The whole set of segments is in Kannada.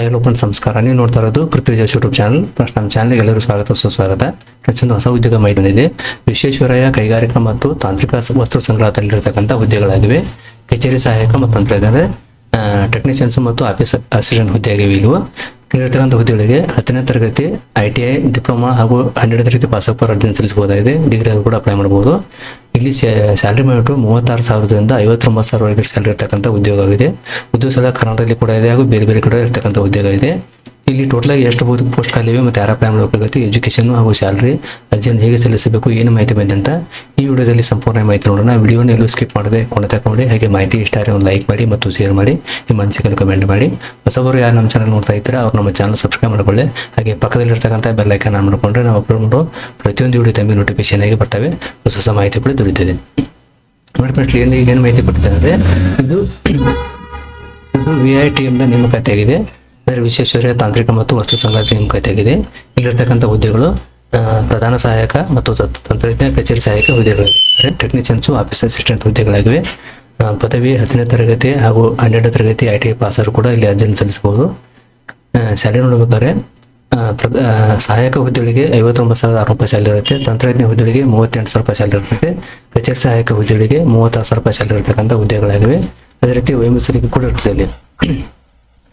ಹಾಯ್ ಫ್ರೆಂಡ್ಸ್ ನಮಸ್ಕಾರ ನೀವು ನೋಡ್ತಾ ಇರೋದು ಪೃಥ್ವಿಜಾಸ್ ಯೂಟ್ಯೂಬ್ ಚಾನಲ್ ಫಸ್ಟ್ ನಮ್ಮ ಚಾನಲ್ಗೆ ಎಲ್ಲರೂ ಸ್ವಾಗತ, ಸುಸ್ವಾಗತ. ಪ್ರತಿಯೊಂದು ಹೊಸ ಉದ್ಯೋಗ ಮೈ ಬಂದಿದೆ ವಿಶ್ವೇಶ್ವರಯ್ಯ ಕೈಗಾರಿಕಾ ಮತ್ತು ತಾಂತ್ರಿಕ ವಸ್ತು ಸಂಗ್ರಹದಲ್ಲಿರತಕ್ಕಂಥ ಹುದ್ದೆಗಳಾಗಿವೆ ಕಚೇರಿ ಸಹಾಯಕ ಮತ್ತು ತಂತ್ರಜ್ಞಾನ ಟೆಕ್ನಿಷಿಯನ್ಸ್ ಮತ್ತು ಆಫೀಸ್ ಅಸಿಸ್ಟೆಂಟ್ ಹುದ್ದೆಯಾಗಿವೆ ಇವು ಇಲ್ಲಿರ್ತಕ್ಕಂಥ ಹುದ್ದೆಗಳಿಗೆ ಹತ್ತನೇ ತರಗತಿ ಐ ಟಿ ಐ ಡಿಪ್ಲೊಮಾ ಹಾಗೂ ಹನ್ನೆರಡನೇ ತರಗತಿ ಪಾಸ್ ಆಗಿ ಅರ್ಜಿ ಸಲ್ಲಿಸಬಹುದಾಗಿದೆ. ಡಿಗ್ರಿ ಕೂಡ ಅಪ್ಲೈ ಮಾಡಬಹುದು. ಇಲ್ಲಿ ಸ್ಯಾಲರಿ ಬಂದ್ಬಿಟ್ಟು ಮೂವತ್ತಾರು ಸಾವಿರದಿಂದ ಐವತ್ತೊಂಬತ್ತು ಸಾವಿರವರೆಗೆ ಸ್ಯಾಲರಿ ಇರ್ತಕ್ಕಂಥ ಉದ್ಯೋಗ ಆಗಿದೆ ಉದ್ಯೋಗ ಸಲ ಕರ್ನಾಟಕದಲ್ಲಿ ಕೂಡ ಇದೆ ಹಾಗೂ ಬೇರೆ ಬೇರೆ ಕಡೆ ಇರ್ತಕ್ಕಂಥ ಉದ್ಯೋಗ ಇದೆ ಇಲ್ಲಿ ಟೋಟಲ್ ಆಗಿ ಎಷ್ಟು ಪೋಸ್ಟ್ ಖಾಲಿ ಇವೆ ಮತ್ತು ಯಾರ ಅಪ್ಲೈ ಮಾಡಬೇಕಾಗುತ್ತೆ ಎಜುಕೇಶನ್ ಹಾಗೂ ಸ್ಯಾಲರಿ ಅರ್ಜಿಯನ್ನು ಹೇಗೆ ಸಲ್ಲಿಸಬೇಕು, ಏನು ಮಾಹಿತಿ ಬಂದಿದೆ ಅಂತ ಈ ವಿಡಿಯೋದಲ್ಲಿ ಸಂಪೂರ್ಣ ಮಾಹಿತಿ ನೋಡೋಣ. ವಿಡಿಯೋನ ಎಲ್ಲೂ ಸ್ಕಿಪ್ ಮಾಡದೆ ಕೊನೆ ತಗೊಂಡು ಹಾಗೆ ಮಾಹಿತಿ ಇಷ್ಟ ಆದರೆ ಒಂದು ಲೈಕ್ ಮಾಡಿ ಮತ್ತು ಶೇರ್ ಮಾಡಿ. ನಿಮ್ಮ ಮನಸ್ಸಿಗೆ ಕಮೆಂಟ್ ಮಾಡಿ. ಹೊಸಬರು ಯಾರು ನಮ್ಮ ಚಾನಲ್ ನೋಡ್ತಾ ಇದ್ದಾರೆ, ಅವ್ರು ನಮ್ಮ ಚಾನಲ್ ಸಬ್ಸ್ಕ್ರೈಬ್ ಮಾಡಿಕೊಳ್ಳಿ. ಹಾಗೆ ಪಕ್ಕದಲ್ಲಿರ್ತಕ್ಕಂಥ ಬೆಲ್ ಐಕನ್ ಆನ್ ಮಾಡಿಕೊಂಡ್ರೆ ನಾವು ಅಪ್ಲೋಡ್ ಮಾಡೋ ಪ್ರತಿಯೊಂದು ವಿಡಿಯೋ ತಮಗೆ ನೋಟಿಫಿಕೇಶನ್ ಆಗಿ ಬರ್ತವೆ. ಹೊಸ ಹೊಸ ಮಾಹಿತಿ ಕೂಡ ದೊರೆಯುತ್ತದೆ. ನೋಡಿ ಫ್ರೆಂಡ್ಸ್ ಏನು ಏನು ಮಾಹಿತಿ ಕೊಡ್ತಾರೆ ಅಂದರೆ ಇದು ಇದು ವಿ ಐ ಟಿ ಎಂದ ನೇಮಕಾತಿ ಆಗಿದೆ ಅಂದರೆ ವಿಶ್ವೇಶ್ವರ್ಯ ತಾಂತ್ರಿಕ ಮತ್ತು ವಸ್ತು ಸಂಗ್ರಹ ನೇಮಕಾತಿಯಾಗಿದೆ ಇಲ್ಲಿರ್ತಕ್ಕಂಥ ಹುದ್ದೆಗಳು ಪ್ರಧಾನ ಸಹಾಯಕ ಮತ್ತು ತತ್- ತಂತ್ರಜ್ಞ ಕಚೇರಿ ಸಹಾಯಕ ಹುದ್ದೆಗಳು ಅಂದರೆ ಟೆಕ್ನಿಷಿಯನ್ಸು ಆಫೀಸ್ ಅಸಿಸ್ಟೆಂಟ್ ಹುದ್ದೆಗಳಾಗಿವೆ. ಪದವಿ ಹತ್ತನೇ ತರಗತಿ ಹಾಗೂ ಹನ್ನೆರಡನೇ ತರಗತಿ ಐ ಟಿ ಐ ಪಾಸರು ಕೂಡ ಇಲ್ಲಿ ಅರ್ಜಿಯನ್ನು ಸಲ್ಲಿಸಬಹುದು. ಶಾಲೆ ನೋಡಬೇಕಾದ್ರೆ ಸಹಾಯಕ ಹುದ್ದೆಗಳಿಗೆ ಐವತ್ತೊಂಬತ್ತು ಸಾವಿರದ ಆರು ರೂಪಾಯಿ ಸ್ಯಾಲರಿ ಇರುತ್ತೆ. ತಂತ್ರಜ್ಞ ಹುದ್ದೆಗಳಿಗೆ ಮೂವತ್ತೆಂಟು ಸಾವಿರ ರೂಪಾಯಿ ಸ್ಯಾಲರಿ ಇರುತ್ತೆ. ಕಚೇರಿ ಸಹಾಯಕ ಹುದ್ದೆಗಳಿಗೆ ಮೂವತ್ತಾರು ಸಾವಿರ ರೂಪಾಯಿ ಸ್ಯಾಲರಿ ಇರತಕ್ಕಂಥ ಹುದ್ದೆಗಳಾಗಿವೆ. ಅದೇ ರೀತಿ ವಯೋಮಿಸಲಿಗೆ ಕೂಡ ಇರ್ತದೆ ಇಲ್ಲಿ.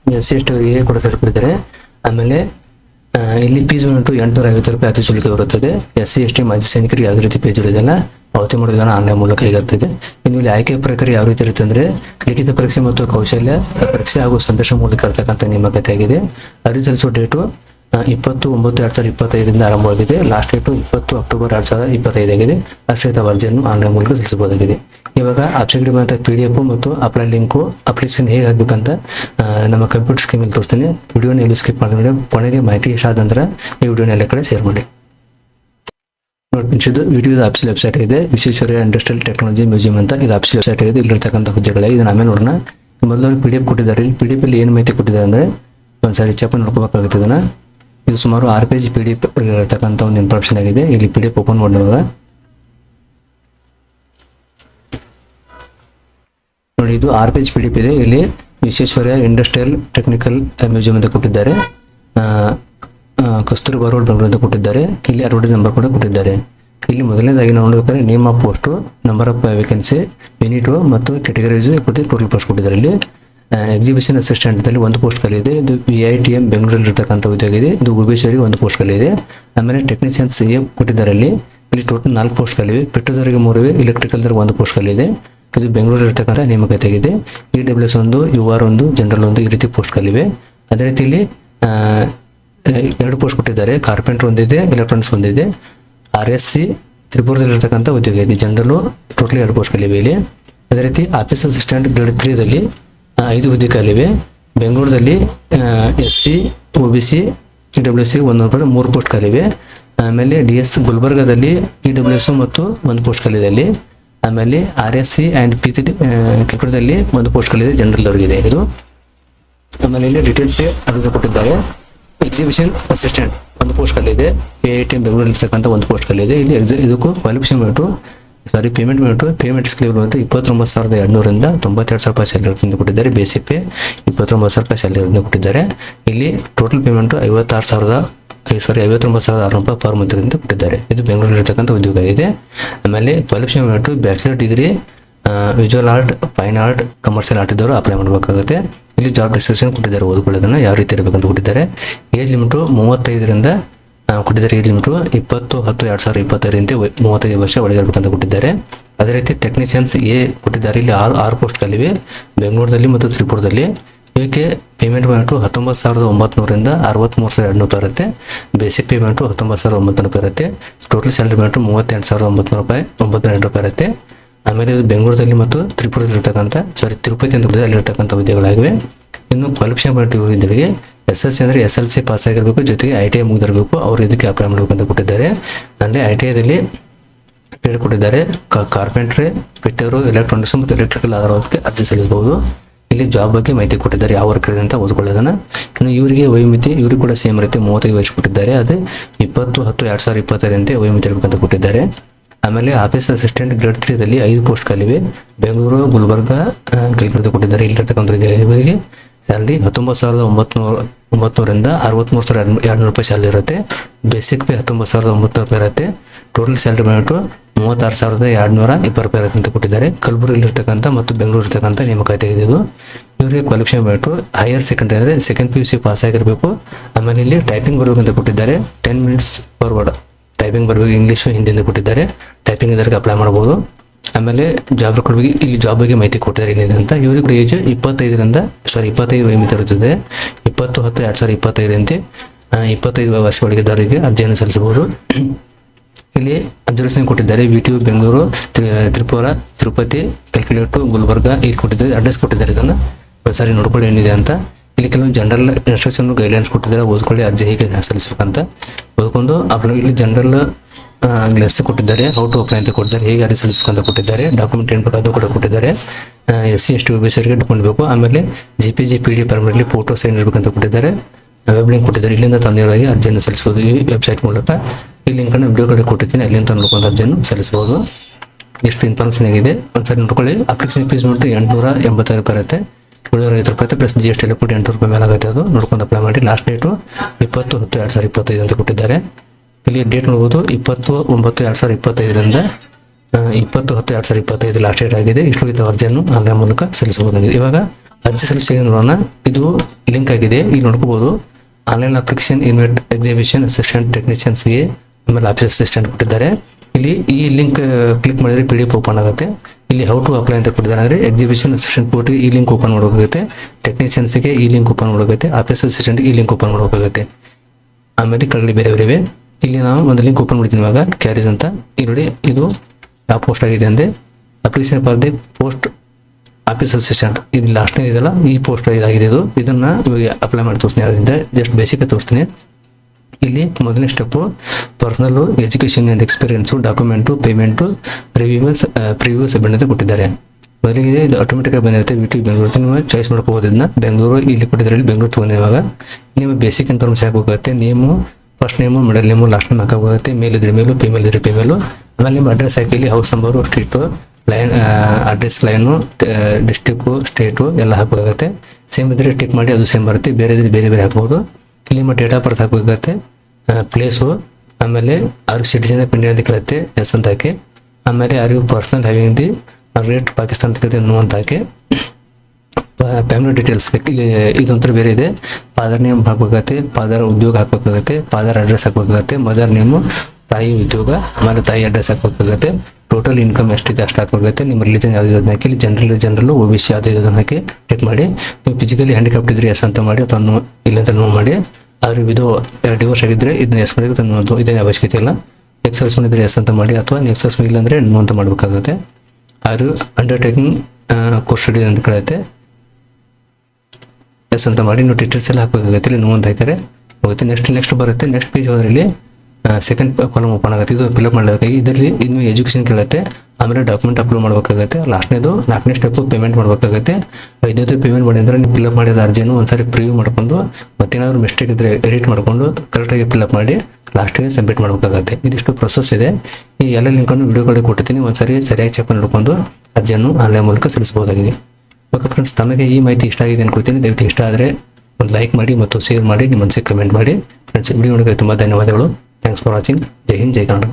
ಎಸ್ ಸಿ ಎಸ್ ಟಿಗೆ ಕೂಡ ಸೇರ್ಕೊಂಡಿದ್ದಾರೆ ಆಮೇಲೆ ಇಲ್ಲಿ ಪೀಸ್ ಬಂದ್ಬಿಟ್ಟು ಎಂಟುನೂರ ಐವತ್ತು ರೂಪಾಯಿ ಅತಿ ಶುಲ್ಕ ಬರುತ್ತದೆ. ಎಸ್ ಸಿ ಎಸ್ ಟಿ ಮಾಜಿ ಸೈನಿಕರಿಗೆ ಯಾವುದೇ ರೀತಿ ಪೇಜ್ ಇರೋದಿಲ್ಲ ಪಾವತಿ ಮಾಡೋ ವಿಧಾನ ಆನ್ಲೈನ್ ಮೂಲಕ ಹೇಗಿರ್ತದೆ ಇನ್ನು ಇಲ್ಲಿ ಆಯ್ಕೆ ಪ್ರಕ್ರಿಯೆ ಯಾವ ರೀತಿ ಇರುತ್ತೆ ಅಂದರೆ, ಲಿಖಿತ ಪರೀಕ್ಷೆ ಮತ್ತು ಕೌಶಲ್ಯ, ಪರೀಕ್ಷೆ ಹಾಗೂ ಸಂದರ್ಶನ ಮೂಲಕ ಇರ್ತಕ್ಕಂಥ ನೇಮಕಾತಿ ಆಗಿದೆ ಅರ್ಜಿ ಸಲ್ಲಿಸುವ ಡೇಟು ಇಪ್ಪತ್ತು, ಒಂಬತ್ತು, ಎರಡ್ ಸಾವಿರದ ಇಪ್ಪತ್ತೈದರಿಂದ ಆರಂಭವಾಗಿದೆ ಲಾಸ್ಟ್ ಡೇಟು ಇಪ್ಪತ್ತು ಅಕ್ಟೋಬರ್ ಎರಡ್ ಸಾವಿರದ ಇಪ್ಪತ್ತೈದಾಗಿದೆ ಅಕ್ಷಯದ ಅರ್ಜಿಯನ್ನು ಆನ್ಲೈನ್ ಮೂಲಕ ಸಲ್ಲಿಸಬಹುದಾಗಿದೆ ಇವಾಗ ಆಪ್ಷನ್ಗೆ ಮಾಡಿದ ಪಿ ಡಿ ಎಫ್ ಮತ್ತು ಅಪ್ಲೈ ಲಿಂಕು ಅಪ್ಲಿಕೇಶನ್ ಹೇಗೆ ಹಾಕ್ಬೇಕಂತ ನಮ್ಮ ಕಂಪ್ಯೂಟರ್ ಸ್ಕೀಮಲ್ಲಿ ತೋರಿಸ್ತೀನಿ. ವಿಡಿಯೋನ ಎಲ್ಲಿ ಸ್ಕಿಪ್ ಮಾಡಿದ್ರೆ ಕೊನೆಗೆ ಮಾಹಿತಿ ಇಷ್ಟ ನಂತರ ಈ ವಿಡಿಯೋನ ಎಲ್ಲ ಕಡೆ ಶೇರ್ ಮಾಡಿ. ನೋಡಿದ್ದು ವಿಡಿಯೋದ ಆಫೀಸಿಯಲ್ ವೆಬ್ಸೈಟ್ ಇದೆ ವಿಶ್ವೇಶ್ವರಯ್ಯ ಇಂಡಸ್ಟ್ರಿಯಲ್ ಟೆಕ್ನಾಲಜಿ ಮ್ಯೂಸಿಯಂ ಅಂತ ಇದು ಆಪ್ಸ್ ವೆಬ್ಸೈಟ್ ಇದೆ ಇಲ್ಲಿರ್ತಕ್ಕಂಥ ಹುದ್ದೆಗಳೇ ಇದನ್ನ ಆಮೇಲೆ ನೋಡೋಣ. ಮೊದಲು ಪಿ ಡಿ ಎಫ್ ಕೊಟ್ಟಿದ್ದಾರೆ. ಇಲ್ಲಿ ಪಿ ಡಿ ಎಫ್ ಅಲ್ಲಿ ಏನು ಮಾಹಿತಿ ಕೊಟ್ಟಿದ್ದಾರೆ ಅಂದರೆ ಒಂದ್ಸರಿ ಚೆಕ್ ನೋಡ್ಕೋಬೇಕಾಗುತ್ತೆ ಇದನ್ನ. ಇದು ಸುಮಾರು ಆರ್ ಪೇಜ್ ಪಿ ಡಿ ಎಫ್ ಒಂದು ಇನ್ಫಾರ್ಮೇಷನ್ ಆಗಿದೆ. ಇಲ್ಲಿ ಪಿ ಡಿ ಎಫ್ ಓಪನ್ ಮಾಡಿದಾಗ ನೋಡಿ, ಇದು ಆರ್ ಪೇಜ್ ಪಿ ಡಿ ಎಫ್ ಇದೆ. ಇಲ್ಲಿ ವಿಶ್ವೇಶ್ವರಯ್ಯ ಇಂಡಸ್ಟ್ರಿಯಲ್ ಟೆಕ್ನಿಕಲ್ ಮ್ಯೂಸಿಯಂ ಅಂತ ಕೊಟ್ಟಿದ್ದಾರೆ. ಕಸ್ತೂರಿ ಕಸ್ತೂರ್ಬಾ ರೋಡ್ ಬೆಂಗಳೂರು ಅಂತ ಕೊಟ್ಟಿದ್ದಾರೆ. ಇಲ್ಲಿ ಅಡ್ವರ್ಟೈಸ್ ನಂಬರ್ ಕೂಡ ಕೊಟ್ಟಿದ್ದಾರೆ. ಇಲ್ಲಿ ಮೊದಲನೇದಾಗಿ ನಾವು ನೋಡಬೇಕಾದ್ರೆ name of post number of vacancy unit ಮತ್ತು ಕೆಟಗರೀಸ್ ಕೊಟ್ಟು ಟೋಟಲ್ ಪೋಸ್ಟ್ ಕೊಟ್ಟಿದ್ದಾರೆ ಇಲ್ಲಿ. ಎಕ್ಸಿಬಿಷನ್ ಅಸಿಸ್ಟೆಂಟ್ ಅಲ್ಲಿ ಒಂದು ಪೋಸ್ಟ್ ಇದೆ. ಇದು ವಿ ಐ ಟಿ ಎಂ ಬೆಂಗಳೂರಲ್ಲಿ ಇರ್ತಕ್ಕಂಥ ಉದ್ಯೋಗ ಇದೆ. ಇದು ಗುಬೇಶ್ವರಿ ಒಂದು ಪೋಸ್ಟ್ ಇದೆ. ಆಮೇಲೆ ಟೆಕ್ನಿಷಿಯನ್ಸ್ ಎ ಕೊಟ್ಟಿದ್ದಾರೆ ಇಲ್ಲಿ ಟೋಟಲ್ ನಾಲ್ಕು ಪೋಸ್ಟ್ ಗಳಿವೆ ಪೆಟ್ರೋದವರಿಗೆ ಮೂರಿವೆ ಎಲೆಕ್ಟ್ರಿಕಲ್ ಒಂದು ಪೋಸ್ಟ್ ಇದೆ. ಇದು ಬೆಂಗಳೂರು ಇರ್ತಕ್ಕಂಥ ನೇಮಕತೆ ಇದೆ. ಇ ಡಬ್ಲ್ಯೂ ಎಸ್ ಒಂದು ಯು ಆರ್ ಒಂದು ಜನರಲ್ ಒಂದು ಈ ರೀತಿ ಪೋಸ್ಟ್ಗಳಿವೆ ಅದೇ ರೀತಿಯಲ್ಲಿ ಎರಡು ಪೋಸ್ಟ್ ಕೊಟ್ಟಿದ್ದಾರೆ. ಕಾರ್ಪೆಂಟರ್ ಒಂದಿದೆ ಎಲೆಕ್ಟ್ರಾನಿಕ್ಸ್ ಒಂದಿದೆ. ಆರ್ ಎಸ್ ಸಿ ತ್ರಿಪುರದಲ್ಲಿರ್ತಕ್ಕಂಥ ಉದ್ಯೋಗ ಇದೆ. ಜನರಲ್ಲು ಟೋಟಲಿ ಎರಡು ಪೋಸ್ಟ್ಗಳಿವೆ ಇಲ್ಲಿ. ಅದೇ ರೀತಿ ಆಫೀಸ್ ಅಸಿಸ್ಟೆಂಟ್ ಗ್ರೇಡ್ ತ್ರೀದಲ್ಲಿ ಐದು ಹುದ್ದೆ ಖಾಲಿವೆ. ಬೆಂಗಳೂರಲ್ಲಿ S C, O B C, E W C ಒಂದೊಂದು ಮೂರು ಪೋಸ್ಟ್ ಖಾಲಿವೆ. ಆಮೇಲೆ ಡಿ ಎಸ್ ಗುಲ್ಬರ್ಗಾದಲ್ಲಿ ಇ ಡಬ್ಲ್ಯೂ ಎಸ್ ಮತ್ತು ಒಂದು ಪೋಸ್ಟ್ ಖಾಲಿದೆ ಅಲ್ಲಿ. ಆಮೇಲೆ R S C and P C ಟಿಪ್ಪುರದಲ್ಲಿ ಒಂದು ಪೋಸ್ಟ್ ಖಾಲಿದೆ, ಜನರಲ್ ಅವರಿಗಿದೆ ಇದು ಆಮೇಲೆ ಇಲ್ಲಿ ಡೀಟೇಲ್ಸ್ ಅರ್ಜಿ ಕೊಟ್ಟಿದ್ದಾರೆ. ಎಕ್ಸಿಬಿಷನ್ ಅಸಿಸ್ಟೆಂಟ್ ಒಂದು ಪೋಸ್ಟ್ ಖಾಲಿದೆ. ಎ ಐ ಟಿ ಎಂ ಬೆಂಗಳೂರಲ್ಲಿ ಇರ್ತಕ್ಕಂಥ ಒಂದು ಪೋಸ್ಟ್ ಖಾಲಿದೆ. ಇಲ್ಲಿ ಎಕ್ಸಿ ಇದಕ್ಕೂ ಕ್ವಾಲಿಫಿಕೇಶನ್ ಬಂತು ಸಾರಿ ಪೇಮೆಂಟ್ ಬಂತು ಪೇಮೆಂಟ್ ಸ್ಕೇಲ್ ಬಂದು ಇಪ್ಪತ್ತೊಂಬತ್ತು ಸಾವಿರದ ಎರಡುನೂರಿಂದ ತೊಂಬತ್ತೆರಡು ಸಾವಿರ ರೂಪಾಯಿ ಸ್ಯಾಲರಿ ಅಂತ ಕೊಟ್ಟಿದ್ದಾರೆ. ಬೇಸಿಕ್ ಪೇ ಇಪ್ಪತ್ತೊಂಬತ್ತು ಸಾವಿರ ರೂಪಾಯಿ ಸ್ಯಾಲರಿ ಅಂತ ಕೊಟ್ಟಿದ್ದಾರೆ. ಇಲ್ಲಿ ಟೋಟಲ್ ಪೇಮೆಂಟು ಐವತ್ತಾರು ಸಾವಿರದ ಸಾರಿ ಐವತ್ತೊಂಬತ್ತು ಸಾವಿರದ ಆರು ರೂಪಾಯಿ ಪರ್ ಕೊಟ್ಟಿದ್ದಾರೆ. ಇದು ಬೆಂಗಳೂರಲ್ಲಿ ಇರ್ತಕ್ಕಂಥ ಉದ್ಯೋಗ ಇದೆ ಆಮೇಲೆ ಕ್ವಾಲಿಫಿಕೇಷನ್ ಬಂತು bachelor degree visual art fine art commercial art ಇದ್ದವರು ಅಪ್ಲೈ ಮಾಡಬೇಕಾಗುತ್ತೆ. ಇಲ್ಲಿ ಜಾಬ್ ಡಿಸ್ಕ್ರಿಪ್ಷನ್ ಕೊಟ್ಟಿದ್ದಾರೆ. ಓದ್ಕೊಳ್ಳೋದನ್ನು ಯಾವ ರೀತಿ ಇರಬೇಕಂತ ಕೊಟ್ಟಿದ್ದಾರೆ. ಏಜ್ ಲಿಮಿಟು ಮೂವತ್ತೈದರಿಂದ ಕೊಟ್ಟಿದ್ದಾರೆ ಏಜ್ ಲಿಮಿಟು ಇಪ್ಪತ್ತು ಹತ್ತು ಎರಡು ಸಾವಿರದ ಇಪ್ಪತ್ತೈದರಿಂದ ಮೂವತ್ತೈದು ವರ್ಷ ಒಳಗೆ ಇರಬೇಕಂತ ಕೊಟ್ಟಿದ್ದಾರೆ. ಅದೇ ರೀತಿ ಟೆಕ್ನಿಷಿಯನ್ಸ್ ಎ ಕೊಟ್ಟಿದ್ದಾರೆ ಇಲ್ಲಿ ಆರು ಆರು ಪೋಸ್ಟ್ಗಳಿವೆ. ಬೆಂಗಳೂರಲ್ಲಿ ಮತ್ತು ತ್ರಿಪುರದಲ್ಲಿ. ಇವಕ್ಕೆ ಪೇಮೆಂಟ್ ಬಂದ್ಬಿಟ್ಟು ಹತ್ತೊಂಬತ್ತು ಸಾವಿರದ ಒಂಬತ್ನೂರಿಂದ ಅರವತ್ತ್ಮೂರು ಸಾವಿರದ ಎರಡುನೂರು ಇರುತ್ತೆ ಬೇಸಿಕ್ ಪೇಮೆಂಟು ಹತ್ತೊಂಬತ್ತು ಸಾವಿರದ ಒಂಬತ್ತು ರೂಪಾಯಿ ಇರುತ್ತೆ ಟೋಟಲ್ ಸ್ಯಾಲ್ರಿ ಬಂದ್ಬಿಟ್ಟು ಮೂವತ್ತೆಂಟು ಸಾವಿರದ ಒಂಬತ್ತು ರೂಪಾಯಿ, ಒಂಬತ್ತು ಎರಡು ರೂಪಾಯಿ ಇರುತ್ತೆ ಆಮೇಲೆ ಇದು ಬೆಂಗಳೂರಲ್ಲಿ ಮತ್ತು ತ್ರಿಪುರದಲ್ಲಿ ಇರ್ತಕ್ಕಂಥ ಸಾರಿ ತಿರುಪತಿ ಅಂತ ಅಲ್ಲಿರ್ತಕ್ಕಂಥ ಹುದ್ದೆಗಳಾಗಿವೆ ಇನ್ನು ಕ್ವಾಲಿಫಿಕೇಷನ್ ಬಂದ್ಬಿಟ್ಟು ಹುದ್ದೆಗಳಿಗೆ ಎಸ್ ಎಸ್ ಸಿ ಅಂದರೆ ಎಸ್ ಎಲ್ ಸಿ ಪಾಸ್ ಆಗಿರಬೇಕು, ಜೊತೆಗೆ ಐ ಟಿ ಐ ಮುಗಿದಿರಬೇಕು. ಅವರು ಇದಕ್ಕೆ ಅಪ್ಲೈ ಮಾಡಬೇಕು ಅಂತ ಕೊಟ್ಟಿದ್ದಾರೆ ಅಂದರೆ ಐ ಟಿ ಐದಲ್ಲಿ ಟ್ರೇಡ್ ಕೊಟ್ಟಿದ್ದಾರೆ ಕಾರ್ಪೆಂಟ್ರಿ, ಫಿಟ್ಟರು, ಎಲೆಕ್ಟ್ರಾನಿಕ್ಸ್ ಮತ್ತು ಎಲೆಕ್ಟ್ರಿಕಲ್ ಆಗಿರೋದಕ್ಕೆ ಅರ್ಜಿ ಸಲ್ಲಿಸಬಹುದು. ಇಲ್ಲಿ ಜಾಬ್ ಬಗ್ಗೆ ಮಾಹಿತಿ ಕೊಟ್ಟಿದ್ದಾರೆ, ಯಾವ ವರ್ಕ್ ಇದೆ ಅಂತ ಓದ್ಕೊಳ್ಳೋದನ್ನ. ಇನ್ನು ಇವರಿಗೆ ವಯೋಮಿತಿ ಇವರು ಕೂಡ ಸೇಮ್ ರೀತಿ ಮೂವತ್ತೈದು ವಯಸ್ಸು ಕೊಟ್ಟಿದ್ದಾರೆ. ಅದೇ ಇಪ್ಪತ್ತು ಹತ್ತು ಎರಡು ಸಾವಿರದ ಇಪ್ಪತ್ತೈದಂತೆ ವಯೋಮಿತಿ ಇರಬೇಕಂತ ಕೊಟ್ಟಿದ್ದಾರೆ. ಆಮೇಲೆ ಆಫೀಸ್ ಅಸಿಸ್ಟೆಂಟ್ ಗ್ರೇಡ್ ತ್ರೀದಲ್ಲಿ ಐದು ಪೋಸ್ಟ್ ಖಾಲಿವೆ ಬೆಂಗಳೂರು, ಗುಲ್ಬರ್ಗ ಕಲ್ಕತ್ತಾ ಕೊಟ್ಟಿದ್ದಾರೆ ಇಲ್ಲಿರ್ತಕ್ಕಂಥ ಇವರಿಗೆ ಸ್ಯಾಲ್ರಿ ಹತ್ತೊಂಬತ್ತು ಸಾವಿರದ ಒಂಬತ್ನೂರ ಒಂಬತ್ನೂರಿಂದ ಅರವತ್ತ್ಮೂರು ಸಾವಿರ ಎರಡು ನೂರು ರೂಪಾಯಿ ಸ್ಯಾಲ್ರಿ ಇರುತ್ತೆ. ಬೇಸಿಕ್ ಪೇ ಹತ್ತೊಂಬತ್ತು ಸಾವಿರದ ಒಂಬತ್ತು ರೂಪಾಯಿ ಇರುತ್ತೆ. ಟೋಟಲ್ ಸ್ಯಾಲ್ರಿ ಬಂದ್ಬಿಟ್ಟು ಮೂವತ್ತಾರು ಸಾವಿರದ ಎರಡುನೂರ ಇಪ್ಪತ್ತು ರೂಪಾಯಿ ಇರುತ್ತೆ ಅಂತ ಕೊಟ್ಟಿದ್ದಾರೆ. ಕಲಬುರಗಿಲಿರ್ತಕ್ಕಂಥ ಮತ್ತು ಬೆಂಗಳೂರು ಇರ್ತಕ್ಕಂಥ ನೇಮಕಾತಿ ಇದೆ ಇವರಿಗೆ ಕ್ವಾಲಿಫಿಕೇಶನ್ ಬಂದ್ಬಿಟ್ಟು ಹೈಯರ್ ಸೆಕೆಂಡರಿ ಅಂದರೆ second P U C pass ಆಗಿರಬೇಕು. ಆಮೇಲೆ ಇಲ್ಲಿ ಟೈಪಿಂಗ್ ಬರಬೇಕಂತ ಕೊಟ್ಟಿದ್ದಾರೆ. ಟೆನ್ ಮಿನಿಟ್ಸ್ ಫಾರ್ವರ್ಡ್ ಟೈಪಿಂಗ್ ಬರಬೇಕು ಇಂಗ್ಲೀಷು ಹಿಂದಿಯಿಂದ ಕೊಟ್ಟಿದ್ದಾರೆ. ಟೈಪಿಂಗ್ ಇದರಿಗೆ ಅಪ್ಲೈ ಮಾಡ್ಬೋದು ಆಮೇಲೆ ಜಾಬ್ ಬಗ್ಗೆ, ಇಲ್ಲಿ ಜಾಬ್ ಬಗ್ಗೆ ಮಾಹಿತಿ ಕೊಟ್ಟಿದ್ದಾರೆ ಇಲ್ಲಿ ಅಂತ. ಇವರು ಕೂಡ ಏಜ್ ಇಪ್ಪತ್ತೈದರಿಂದ ಸಾರಿ ಇಪ್ಪತ್ತೈದು ವಯೋಮಿತಿ ಇರುತ್ತದೆ ಇಪ್ಪತ್ತು ಹತ್ತು ಎರಡು ಸಾವಿರ ಇಪ್ಪತ್ತೈದರಂತೆ ಇಪ್ಪತ್ತೈದು ಇಪ್ಪತ್ತೈದು ವರ್ಷಗಳಿದ್ದವರಿಗೆ ಅಧ್ಯಯನ ಸಲ್ಲಿಸಬಹುದು. ಇಲ್ಲಿ ಅಬ್ಸರ್ವೇಷನ್ ಕೊಟ್ಟಿದ್ದಾರೆ. ವಿ ಟಿ ಬೆಂಗಳೂರು ತ್ರಿಪುರ, ತಿರುಪತಿ ಕ್ಯಾಲ್ಕುಲೇಟು ಗುಲ್ಬರ್ಗ, ಇಲ್ಲಿ ಕೊಟ್ಟಿದ್ದಾರೆ. ಅಡ್ರೆಸ್ ಕೊಟ್ಟಿದ್ದಾರೆ ಇದನ್ನು. ಸರಿ ನೋಡ್ಕೊಳ್ಳಿ ಏನಿದೆ ಅಂತ. ಇಲ್ಲಿ ಕೆಲವೊಂದು ಜನರಲ್ ಇನ್ಸ್ಟ್ರಕ್ಷನ್ ಗೈಡ್ಲೈನ್ಸ್ ಕೊಟ್ಟಿದ್ದಾರೆ, ಓದ್ಕೊಳ್ಳಿ ಅರ್ಜಿ ಹೇಗೆ ಸಲ್ಲಿಸಬೇಕಂತ. ಓದ್ಕೊಂಡು ಅಪ್ಲೈ ಇಲ್ಲಿ ಜನರಲ್ ಲೆಸ್ ಕೊಟ್ಟಿದ್ದಾರೆ ಹೌ ಟು ಅಪ್ಲೈ ಅಂತ ಕೊಟ್ಟಿದ್ದಾರೆ, ಹೇಗೆ ಅರ್ಜಿ ಸಲ್ಲಿಸಬೇಕಂತ ಕೊಟ್ಟಿದ್ದಾರೆ ಡಾಕ್ಯುಮೆಂಟ್ ಏನು ಅದು ಕೂಡ ಕೊಟ್ಟಿದ್ದಾರೆ. S C, S T B ಸರ್ಗೆ ಬೇಕು. ಆಮೇಲೆ G P G P D permanently photo sign ಇರಬೇಕಂತ ಕೊಟ್ಟಿದ್ದಾರೆ. ವೆಬ್ ಲಿಂಕ್ ಕೊಟ್ಟಿದ್ದಾರೆ. ಇಲ್ಲಿಂದ ತಂದೆಯವಾಗಿ ಅರ್ಜಿಯನ್ನು ಸಲ್ಲಿಸಬಹುದು ಈ ವೆಬ್ಸೈಟ್ ಮೂಲಕ ಈ ಲಿಂಕನ್ನು ವಿಡಿಯೋ ಕಡೆ ಕೊಟ್ಟಿದ್ದೀನಿ ಅಲ್ಲಿಂದ ನೋಡ್ಕೊಂಡು ಅರ್ಜಿಯನ್ನು ಸಲ್ಲಿಸಬಹುದು ಇಷ್ಟು ಇನ್ಫಾರ್ಮೇಷನ್ ಆಗಿದೆ ಒಂದ್ಸರಿ ನೋಡ್ಕೊಳ್ಳಿ. ಅಪ್ಲಿಕೇಶನ್ ಫೀಸ್ ನೋಡಿದ್ರೆ ಎಂಟುನೂರ ಎಂಬತ್ತೈದು ಇರುತ್ತೆ ಏಳ್ನೂರ ಐದು ರೂಪಾಯಿ ಪ್ಲಸ್ ಜಿ ಎಸ್ ಟಿ ಎಲ್ಲ ಎಂಟು ರೂಪಾಯಿ ಮೇಲೆ ಆಗುತ್ತೆ ಅದು. ನೋಡ್ಕೊಂಡು ಅಪ್ಲೈ ಮಾಡಿ. ಲಾಸ್ಟ್ ಡೇಟು ಇಪ್ಪತ್ತು, ಹತ್ತು, ಎರಡು ಸಾವಿರ ಇಪ್ಪತ್ತೈದು ಅಂತ ಕೊಟ್ಟಿದ್ದಾರೆ. ಇಲ್ಲಿ ಡೇಟ್ ನೋಡ್ಬೋದು, ಇಪ್ಪತ್ತು, ಒಂಬತ್ತು, ಎರಡು ಸಾವಿರ ಇಪ್ಪತ್ತೈದರಿಂದ ಇಪ್ಪತ್ತು, ಹತ್ತು, ಎರಡು ಸಾವಿರ ಇಪ್ಪತ್ತೈದು ಲಾಸ್ಟ್ ಡೇಟ್ ಆಗಿದೆ. ಇಷ್ಟು ಅರ್ಜಿಯನ್ನು ಆನ್ಲೈನ್ ಮೂಲಕ ಸಲ್ಲಿಸಬಹುದಾಗಿದೆ. ಇವಾಗ ಅರ್ಜಿ ಸಲ್ಲಿಸಿ ನೋಡೋಣ. ಇದು ಲಿಂಕ್ ಆಗಿದೆ. ಇಲ್ಲಿ ನೋಡ್ಕೋಬಹುದು ಆನ್ಲೈನ್ ಅಪ್ಲಿಕೇಶನ್ ಇನ್ವೆಟ್ ಎಕ್ಸಿಬಿಷನ್ ಅಸಿಸ್ಟೆಂಟ್ ಟೆಕ್ನಿಷಿಯನ್ಸ್ಗೆ ಆಮೇಲೆ ಆಫೀಸ್ ಅಸಿಸ್ಟೆಂಟ್ ಕೊಟ್ಟಿದ್ದಾರೆ. ಇಲ್ಲಿ ಈ ಲಿಂಕ್ ಕ್ಲಿಕ್ ಮಾಡಿದ್ರೆ ಪಿ ಡಿ ಎಫ್ ಓಪನ್ ಆಗುತ್ತೆ. ಇಲ್ಲಿ ಹೌ ಟು ಅಪ್ಲೈ ಅಂತ ಕೊಟ್ಟಿದ್ದಾರೆ. ಅಂದರೆ ಎಕ್ಸಿಬಿಷನ್ ಅಸಿಸ್ಟೆಂಟ್ ಪೋರ್ಟ್ಗೆ ಈ ಲಿಂಕ್ ಓಪನ್ ಮಾಡೋಕ್ಕಾಗುತ್ತೆ ಟೆಕ್ನಿಷಿಯನ್ಸ್ಗೆ ಈ ಲಿಂಕ್ ಓಪನ್ ಮಾಡೋಕ್ಕಾಗುತ್ತೆ ಆಫೀಸ್ ಅಸಿಸ್ಟೆಂಟ್ಗೆ ಈ ಲಿಂಕ್ ಓಪನ್ ಮಾಡೋಕ್ಕಾಗುತ್ತೆ ಆಮೇಲೆ ಕೆಳಗಡೆ ಬೇರೆ ಬೇರೆ ಇಲ್ಲಿ ನಾವು ಒಂದು ಲಿಂಕ್ ಓಪನ್ ಮಾಡ್ತೀನಿ ಇವಾಗ. ಕ್ಯಾರೀಸ್ ಅಂತ. ಇಲ್ಲಿ ನೋಡಿ ಇದು ಯಾವ ಪೋಸ್ಟ್ ಆಗಿದೆ ಅಂದರೆ application for the post office assistant ಇದು ಲಾಸ್ಟ್ನೇ ಇದೆಯಲ್ಲ. ಈ ಪೋಸ್ಟ್ ಇದಾಗಿದೆ ಇದು. ಇದನ್ನ ಇವಾಗ ಅಪ್ಲೈ ಮಾಡಿ ತೋರಿಸ್ತೀನಿ ಅದರಿಂದ ಜಸ್ಟ್ ಬೇಸಿಕ್ ತೋರಿಸ್ತೀನಿ. ಇಲ್ಲಿ ಮೊದಲನೇ step personal education and experience document payment previous previous submit ಕೊಟ್ಟಿದ್ದಾರೆ. ಮೊದಲಿಗೆ ಇದು ಆಟೋಮೆಟಿಕ್ಕಾಗಿ ಬಂದಿರುತ್ತೆ ಟಿ ಬೆಂಗಳೂರು ನೀವು ಚಾಯ್ಸ್ ಮಾಡ್ಕೋಬೋದು ಇದನ್ನ ಬೆಂಗಳೂರು ಇಲ್ಲಿ ಕೊಟ್ಟಿದ್ರಲ್ಲಿ ಬೆಂಗಳೂರು ತೊಗೊಂಡಿರುವಾಗ ನೀವು ಬೇಸಿಕ್ ಇನ್ಫಾರ್ಮೇಷನ್ ಹಾಕಬೇಕಾಗುತ್ತೆ name first name middle name last name ಹಾಕಬೇಕಾಗುತ್ತೆ ಮೇಲ್ ಇದ್ರೆ ಮೇಲು ಫಿಮೇಲ್ ಇದ್ರೆ ಫಿಮೇಲು ಆಮೇಲೆ ನಿಮ್ಮ ಅಡ್ರೆಸ್ ಹಾಕಿ ಇಲ್ಲಿ house number street line address line district state ಎಲ್ಲ ಹಾಕಬೇಕಾಗುತ್ತೆ. ಸೇಮ್ ಇದ್ರೆ ಟಿಕ್ ಮಾಡಿ ಅದು ಸೇಮ್ ಬರುತ್ತೆ, ಬೇರೆ ಇದ್ರೆ ಬೇರೆ ಬೇರೆ ಹಾಕ್ಬೋದು. ಇಲ್ಲಿ ನಿಮ್ಮ ಡೇಟ್ ಆಫ್ ಬರ್ತ್ ಹಾಕ್ಬೇಕಾಗತ್ತೆ ಪ್ಲೇಸು ಆಮೇಲೆ ಅವ್ರಿಗೆ ಸಿಟಿಸನ್ ಆಫ್ ಇಂಡಿಯಾ ಅಂತ ಕೇಳುತ್ತೆ ಎಸ್ ಅಂತ ಹಾಕಿ. ಆಮೇಲೆ ಅವ್ರಿಗೆ personal having the rate Pakistan ಅಂತ ನೋ ಅಂತ ಹಾಕಿ. ಫ್ಯಾಮಿಲಿ ಡೀಟೇಲ್ಸ್ ಇಲ್ಲಿ ಇದೊಂಥರ ಬೇರೆ ಇದೆ. ಫಾದರ್ ನೇಮ್ ಹಾಕ್ಬೇಕಾಗತ್ತೆ ಫಾದರ್ ಉದ್ಯೋಗ ಹಾಕ್ಬೇಕಾಗತ್ತೆ ಫಾದರ್ ಅಡ್ರೆಸ್ ಹಾಕ್ಬೇಕಾಗತ್ತೆ ಮದರ್ ನೇಮು ತಾಯಿ ಉದ್ಯೋಗ, ಆಮೇಲೆ ತಾಯಿ ಅಡ್ರೆಸ್ ಹಾಕ್ಬೇಕಾಗತ್ತೆ ಟೋಟಲ್ ಇನ್ಕಮ್ ಎಷ್ಟಿದೆ ಅಷ್ಟು ಹಾಕ್ಬೇಕಾಗತ್ತೆ ನಿಮ್ಮ ರಿಲಿಜನ್ ಯಾವ್ದು ಅದನ್ನ ಹಾಕಿ, ಇಲ್ಲಿ general general O B C ಯಾವ್ದು ಹಾಕಿ ಕ್ಲಿಕ್ ಮಾಡಿ. ನೀವು ಫಿಸಿಕಲಿ ಹ್ಯಾಂಡಿಕ್ರಾಫ್ಟ್ ಇದ್ರೆ ಎಸ್ ಅಂತ ಮಾಡಿ, ಅಥವಾ ಇಲ್ಲ ಅಂತ ನೋ ಮಾಡಿ. ಅವ್ರ ಇದು ಡಿವೋರ್ಸ್ ಆಗಿದ್ರೆ ಇದನ್ನ ಎಸ್ ಮಾಡಿ ಅನ್ನೋದು ಇದೇನು ಅವಶ್ಯಕತೆ ಇಲ್ಲ. ಎಕ್ಸರ್ಸ್ ಮಾಡಿದ್ರೆ ಎಸ್ ಅಂತ ಮಾಡಿ, ಅಥವಾ ಎಕ್ಸರ್ಸ್ ಇಲ್ಲ ಅಂದರೆ ನೋ ಅಂತ ಮಾಡಬೇಕಾಗುತ್ತೆ. ಅವರು ಅಂಡರ್ಟೇಕಿಂಗ್ ಕೋರ್ಸ್ ಸ್ಟಡಿ ಅಂತ ಕೇಳುತ್ತೆ. ಎಸ್ ಅಂತ ಮಾಡಿ ನೀವು ಡೀಟೇಲ್ಸ್ ಎಲ್ಲ ಹಾಕಬೇಕಾಗುತ್ತೆ. ಇಲ್ಲಿ ನೋ ಅಂತ ಹಾಕಿದ್ರೆ ಹೋಗುತ್ತೆ. ನೆಕ್ಸ್ಟ್ ನೆಕ್ಸ್ಟ್ ಬರುತ್ತೆ. ನೆಕ್ಸ್ಟ್ ಪೇಜ್ ಹೋದ್ರೆ ಇಲ್ಲಿ ಸೆಕೆಂಡ್ ಕಾಲಮ್ ಓಪನ್ ಆಗುತ್ತೆ. ಇದು ಫಿಲ್ಅಪ್ ಮಾಡಬೇಕಾಗಿ ಇದರಲ್ಲಿ ಇನ್ನು ಎಜುಕೇಷನ್ ಕೇಳುತ್ತೆ. ಆಮೇಲೆ ಡಾಕ್ಯುಮೆಂಟ್ ಅಪ್ಲೋಡ್ ಮಾಡಬೇಕಾಗುತ್ತೆ. ಲಾಸ್ಟ್ನೇದು ನಾಲ್ಕನೇ ಸ್ಟೆಪ್ ಪೇಮೆಂಟ್ ಮಾಡಬೇಕಾಗುತ್ತೆ. ಐದನೇದು ಪೇಮೆಂಟ್ ಮಾಡಿದ್ರೆ ನೀವು ಫಿಲ್ಅಪ್ ಮಾಡಿದ ಅರ್ಜಿಯನ್ನು ಒಂದ್ಸರಿ ಪ್ರಿವ್ಯೂ ಮಾಡ್ಕೊಂಡು, ಮತ್ತೇನಾದ್ರು ಮಿಸ್ಟೇಕ್ ಇದ್ರೆ ಎಡಿಟ್ ಮಾಡ್ಕೊಂಡು ಕರೆಕ್ಟಾಗಿ ಫಿಲ್ಅಪ್ ಮಾಡಿ ಲಾಸ್ಟಿಗೆ ಸಬ್ಮಿಟ್ ಮಾಡಬೇಕಾಗುತ್ತೆ. ಇದಿಷ್ಟು ಪ್ರೊಸೆಸ್ ಇದೆ. ಈ ಎಲ್ಲ ಲಿಂಕನ್ನು ವಿಡಿಯೋಗಳಿಗೆ ಕೊಟ್ಟಿದ್ದೀನಿ ಒಂದ್ಸರಿ ಸರಿಯಾಗಿ ಚೆಕ್ ಮಾಡಿಕೊಂಡು ಅರ್ಜಿಯನ್ನು ಆನ್ಲೈನ್ ಮೂಲಕ ಸಲ್ಲಿಸಬಹುದಾಗಿದೆ. ಓಕೆ ಫ್ರೆಂಡ್ಸ್ ತಮಗೆ ಈ ಮಾಹಿತಿ ಇಷ್ಟ ಆಗಿದೆ ಅನ್ಕೊಳ್ತೀನಿ ದಯವಿಟ್ಟು ಇಷ್ಟ ಆದರೆ ಒಂದು ಲೈಕ್ ಮಾಡಿ ಮತ್ತು ಶೇರ್ ಮಾಡಿ. ನಿಮ್ಮ ಮನಸ್ಸಿಗೆ ಕಮೆಂಟ್ ಮಾಡಿ. ಫ್ರೆಂಡ್ಸ್ ವಿಡಿಯೋ ನೋಡೋಕೆ ತುಂಬ ಧನ್ಯವಾದಗಳು. Thanks for watching Jai Hind Jai Kannada